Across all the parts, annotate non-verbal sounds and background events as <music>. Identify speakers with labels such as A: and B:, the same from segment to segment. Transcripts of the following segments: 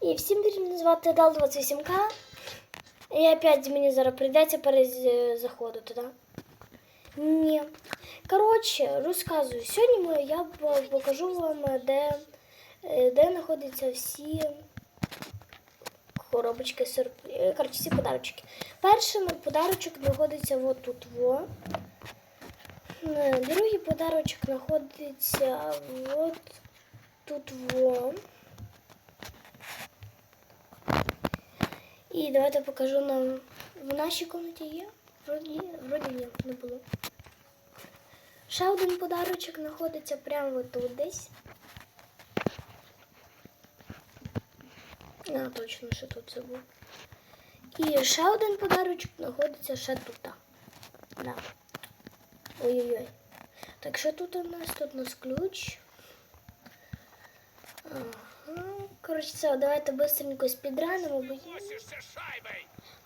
A: І всім привіт, мене звати Дал 28К. І опять мені зараз прийдеться перезаходити, так? Ні. Коротше, розказую. Сьогодні я покажу вам, де, е, де знаходяться всі коробочки сюрприз. Коротше, всі подарочки. Перший подарочок знаходиться от тут. Во. Е, Другий подарочок знаходиться от тут. Во. І давайте покажу нам. В нашій комнаті є? Вроді, вроді ні, не було. Ще один подарочок знаходиться прямо тут десь. А, точно, що тут це був. І ще один подарочок знаходиться ще тут. Да. Ой-ой-ой. Так, що тут у нас? Тут у нас ключ. Ага. Коротше, все, давайте быстренько спідранимо, бо, я-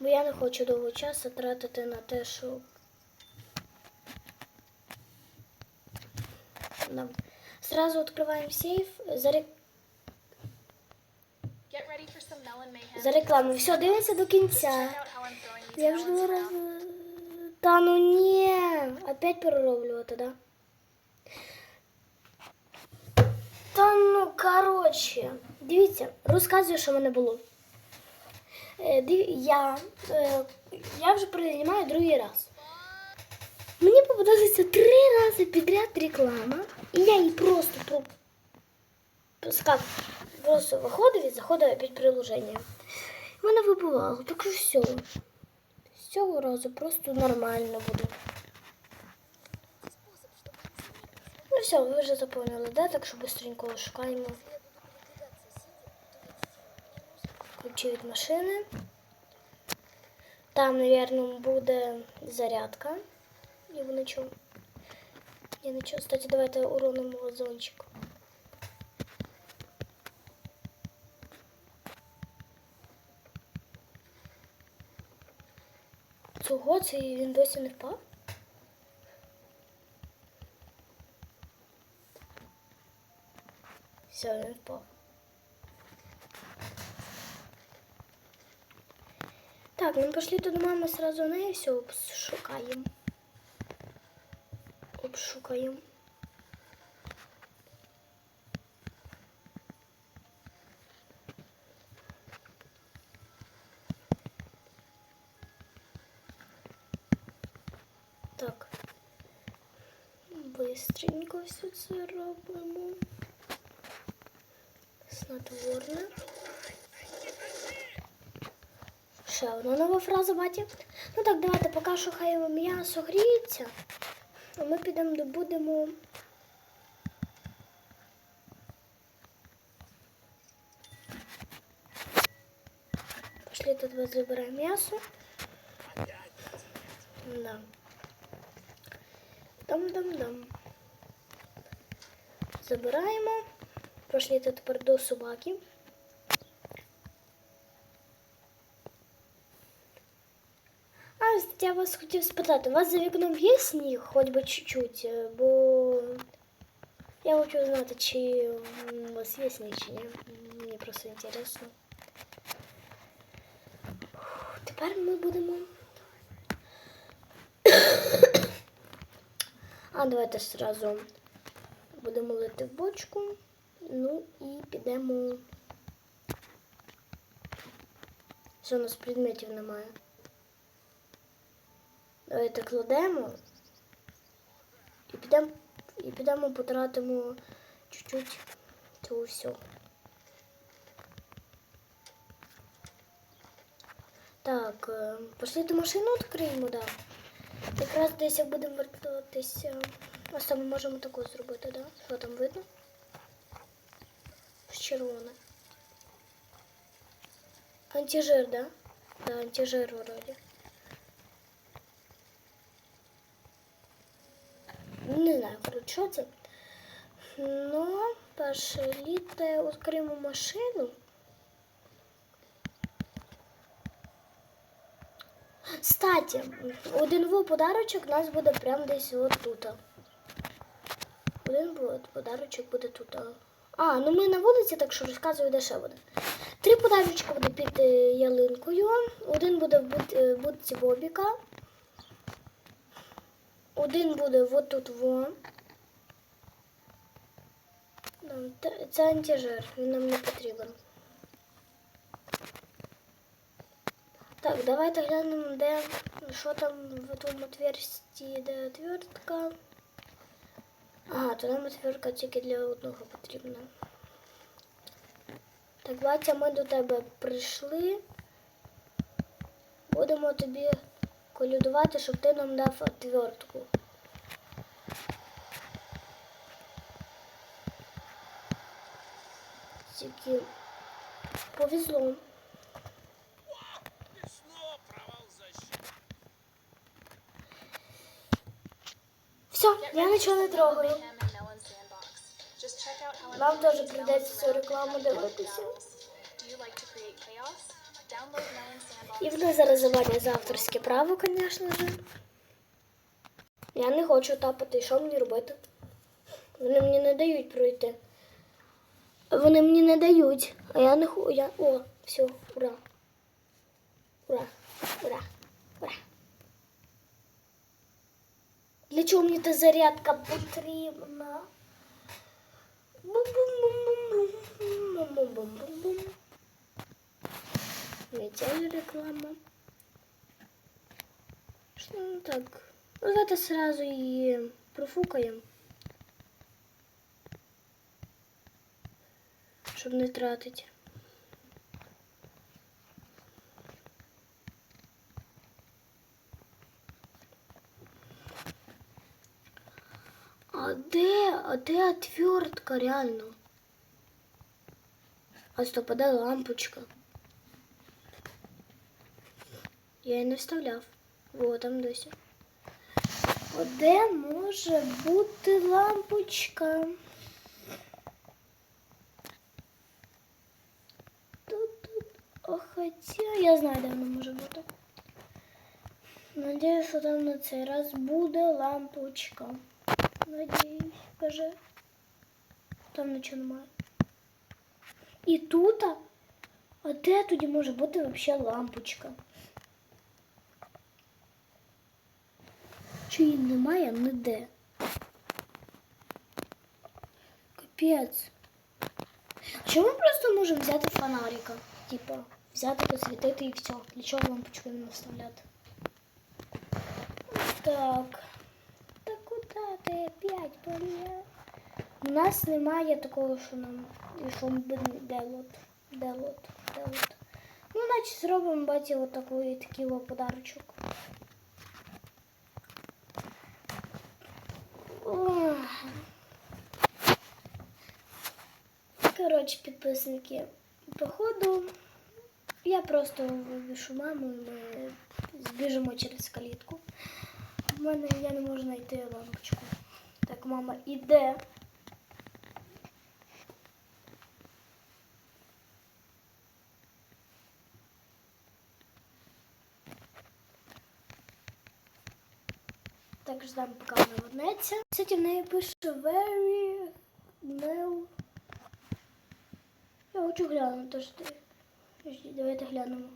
A: бо я не хочу довго часу тратити на те, що. Да. Сразу відкриваємо сейф. За, рек... За рекламу. Все, дивимося до кінця. Я вже два рази. Та ну ні. Опять перероблювати, да? Та ну, коротше. Дивіться, розказую, що в мене було. Е, Я, е, я вже перезнімаю другий раз. Мені попадалося три рази підряд реклама, і я її просто про... просто виходив і заходив опять приложення. І мене так що все. З цього разу просто нормально буде. Ну все, ви вже заповнили, да? Так що швидко шукаємо. Ключі від машини. Там, мабуть, буде зарядка. І вони чого? Я нічого. Кстати, давайте уронимо вазончик. Цього це він досі не впав? Все, він впав. Так, ну пошли до мами сразу неї все обшукаємо. Обшукаємо. Так. Бистренько все це робимо. Снотворне. Ще одна нова фраза, баті. Ну так, давайте поки що хай м'ясо гріється. А ми підемо добудемо. Пошли тут забираємо м'ясо. Да. Дам-дам-дам. Забираємо. Пошли тепер до собаки. А, кстати, я вас хотів спитати, у вас за вікном є сніг, хоч би чуть-чуть, Е, бо я хочу знати, чи у вас є сніг, чи ні. Мені просто інтересно. Тепер ми будемо. <coughs> А давайте зразу будемо лити в бочку. Ну і підемо. Що у нас предметів немає? Давайте кладемо і підемо і підемо потратимо чуть-чуть цього всього. Так, е, пошли до машину відкриємо, да. Якраз десь будемо вертатися. Ось там можемо таку зробити, да? Що там видно? Червоне. Антижир, да? Да, антижир вроді. Не знаю, коротше, що це. Ну, пошліте відкриємо машину. Кстати, один подарочок у нас буде прямо десь от тут. Один подарочок буде тут. А, ну ми на вулиці, так що розказую, де ще буде. Три подарочки буде під е, ялинкою. Один буде в буд- е, будці Бобіка. Один буде вот тут во. Да, те- Це антижир, він нам не потрібен. Так, давайте глянемо, де що там в тому отверстии, де отвертка. Ага, то нам отвертка тільки для одного потрібна. Так, батя, ми до тебе прийшли. Будемо тобі колюдувати, щоб ти нам дав отвертку. Тільки повезло. Все, я нічого не трогаю. Нам теж прийдеться цю рекламу дивитися. І зараз заводять за авторське право, звісно ж. Я не хочу тапати. Що мені робити? Вони мені не дають пройти. Вони мені не дають. А я не хочу. Я... О, все, ура. Ура. Ура. Ура. Для чого мені та зарядка потрібна? Бум-бум-бум-бум-бум-бум-бум-бум. Не ця ж реклама. Що, ну так. Ну, давайте сразу її профукаємо. Щоб не тратити. А де, а де отвертка реально? А стоп, а де лампочка? Я її не вставляв. Во, там досі. А де може бути лампочка? Тут, тут. О, хоча я знаю, де вона може бути. Надіюсь, що там на цей раз буде лампочка. Надіюсь, каже. Там нічого немає. І тут? а? А де тоді може бути взагалі лампочка? Чи її немає ніде? Капець. А чому ми просто можемо взяти фонарика? Типа, взяти, посвітити і все. Для чого лампочку не вставляти? Так. Та куди ти опять полє? У нас немає такого, що нам. І що ми будемо- де от, де от, де от. Ну, значить, зробимо баті отакий такий от подарочок. Коротше, підписники, походу, я просто вивішу маму і ми збіжимо через калітку. В мене я не можу знайти лампочку. Так, мама іде. Так, ждемо, поки вона вернеться. Кстати, в неї пише very хочу глянути, що ти. Давайте глянемо.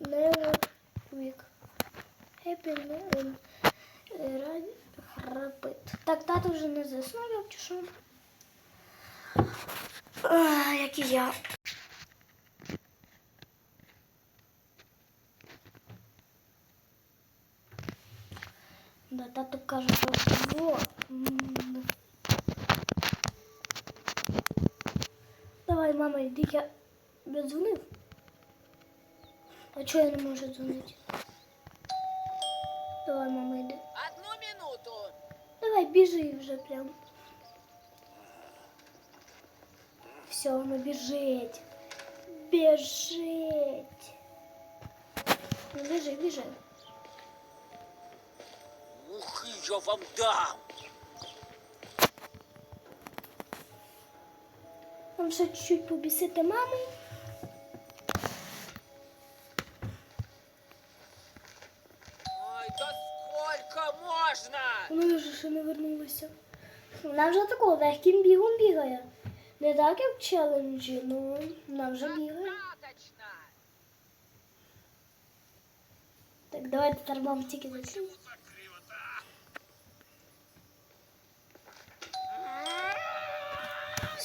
A: Never week. Happy New Раді храпит. Так, тато вже не заснув, чи що? Як і я. Да, тато каже, що во. Давай, мама, йди, я дзвонив. А чого я не можу дзвонити? Давай, мама, йди.
B: Одну минуту.
A: Давай, біжи вже прям. Все, воно біжить. Біжить. Ну, біжи, біжи.
B: Ух, я вам дам.
A: Нам ще чуть-чуть побісити маму.
B: Ой, да сколько можно?
A: Вона вже ще не вернулася. Вона вже такого легким бігом бігає. Не так, як в челенджі, ну вона вже бігає. Так, давайте тепер мам тільки зачем.
B: Так криво-то!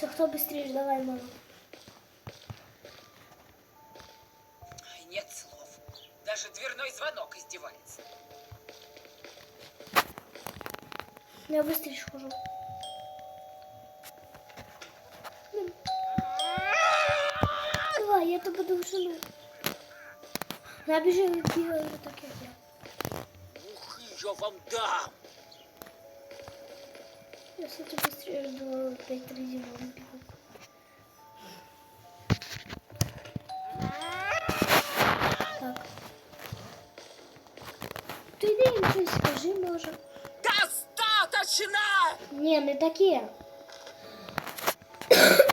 A: Все, хто швидше, давай, мама.
C: Нет слов. Даже дверной звонок издевается.
A: Я швидше хожу. Блін. Давай, я тебе довжину. Вона біжи, бігає вже так, як я.
B: Ух, и я вам дам!
A: Я все тебе быстрее жду пять разів вам бігу. Так. Ти йди їм щось скажи, може.
C: Достаточно!
A: Ні, не таке. <coughs>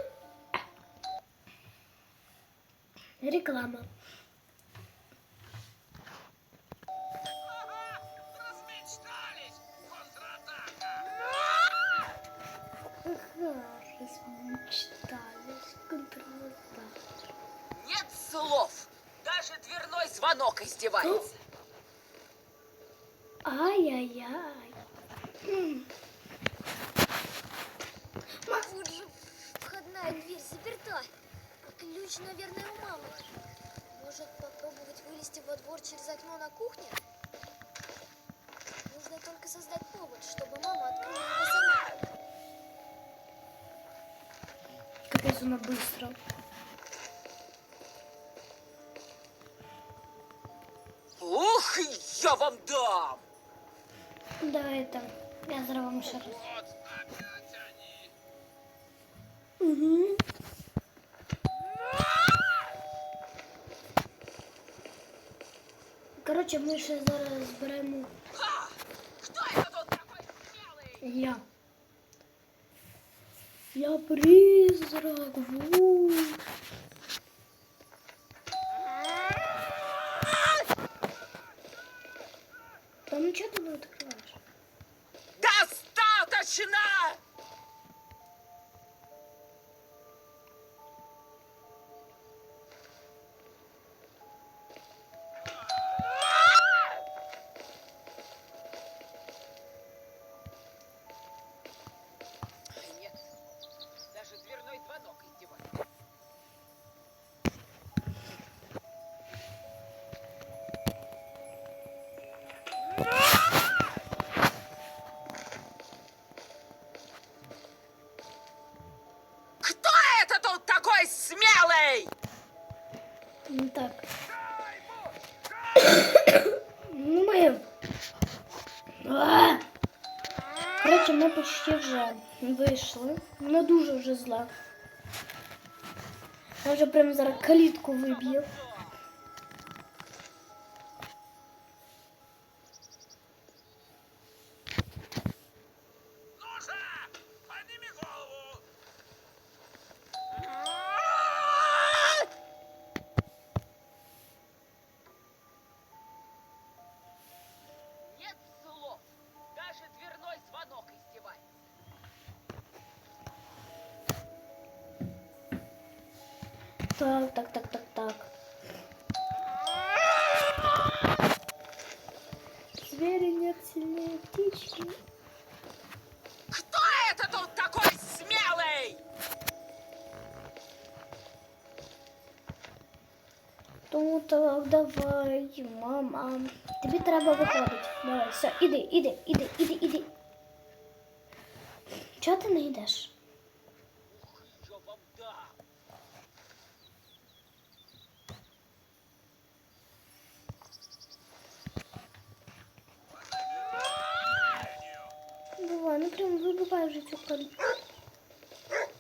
A: Реклама.
D: Ключ, наверное, у мамы. Может, попробовать вылезти во двор через окно на кухне? Нужно только создать повод, чтобы мама открыла его сама.
A: Капец, она быстро.
C: Ух, я вам дам!
A: Давай там. Я зараз вам ще раз.
B: Вот опять они!
A: Угу. Коротше, ми ще зараз зберемо!
C: Кто это тут такой смелый?
A: я. Я призрак. Ву. Коротше, ми почти вже вийшли. Вона дуже вже зла. Я вже прямо зараз калітку виб'ю. Так, так, так, так, так. Звери нет сильнее птички.
C: Кто это тут такой смелый?
A: Тому так давай, мама. Тобі треба виходити. Давай, все, іди, іди, іди, іди, іди. Чого ти не йдеш?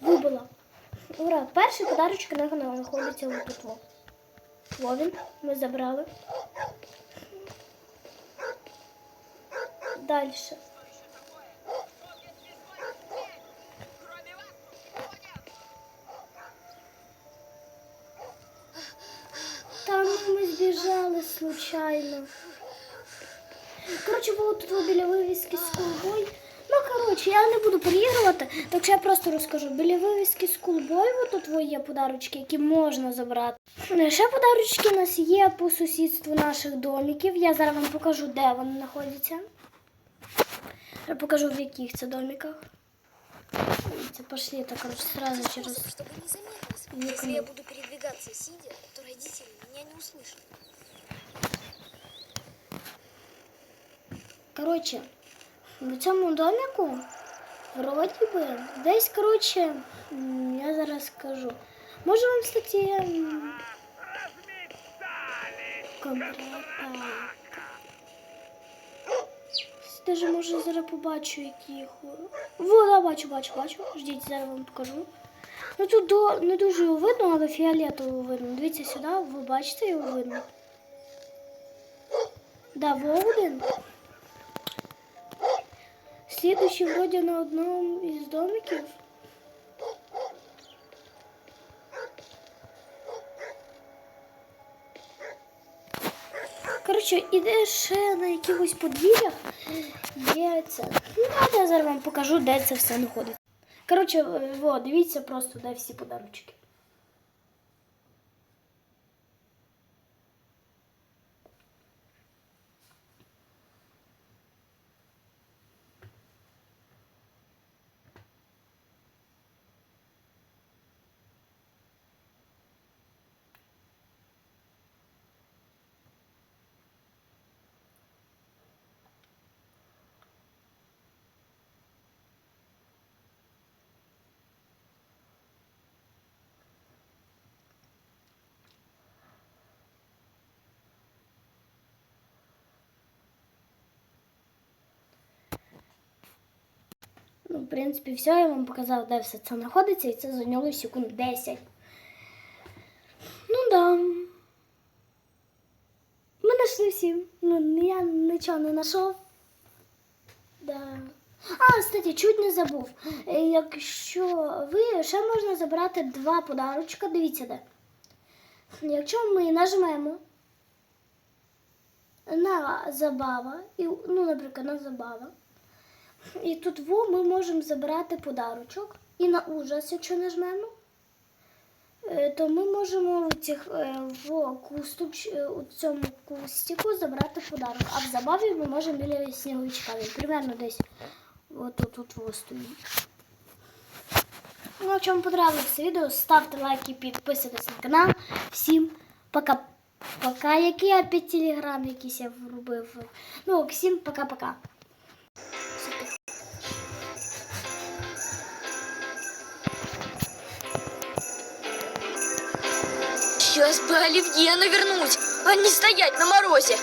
A: Вибила. Ура, перший подарочок на канал знаходиться у во. Во ми забрали.
C: Нет.
A: Там ми збіжали случайно. Коротше, було тут біля вивіски з колбой. Ну, коротше, я не буду переігрувати, так що я просто розкажу. Біля вивіски Скулбойву тут є подарочки, які можна забрати. Е, Ще подарочки у нас є по сусідству наших домиків. Я зараз вам покажу, де вони знаходяться. Я покажу, в яких це домиках. Це пошли так коротше, сразу через.
D: Чтобы не замедлилось. Если я буду передвигаться сидя, то родители меня не услышат.
A: Коротше, в цьому домику вроді би десь, коротше, я зараз скажу. Можу вам, кстати, м, конкретно. Даже може зараз побачу, які їх. Во, да, бачу, бачу, бачу. Ждіть, зараз вам покажу. Ну тут до, не дуже його видно, але фіолетово видно. Дивіться сюди, ви бачите його видно. Да, во. Следующий вроде на одном из домиків. Коротше, іде ще на якихось подвір'ях. Є це. Ну, давайте я зараз вам покажу, де це все знаходиться. Коротше, е, во, дивіться просто, де всі подарочки. Ну, в принципі, все, я вам показав, де все це знаходиться, і це зайняло секунд 10. Ну да. Ми знайшли всі. Ну, я нічого не знайшов. Да. А, кстати, чуть не забув. Е, Якщо ви ще можна забрати два подарочка, дивіться де. Якщо ми нажмемо на забава, ну, наприклад, на забава, і тут во ми можемо забрати подарочок. І на ужас, якщо нажмемо, е, то ми можемо в, цих, е, в кустуч, е, у цьому кустику забрати подарок. А в забаві ми можемо біля сніговичка. Примерно десь от тут, тут во стоїть. Ну, якщо вам подобається відео, ставте лайки, підписуйтесь на канал. Всім пока. Пока, який я опять телеграм якийсь я врубив. Ну, всім пока-пока.
D: Сейчас бы Оливье навернуть, а не стоять на морозе.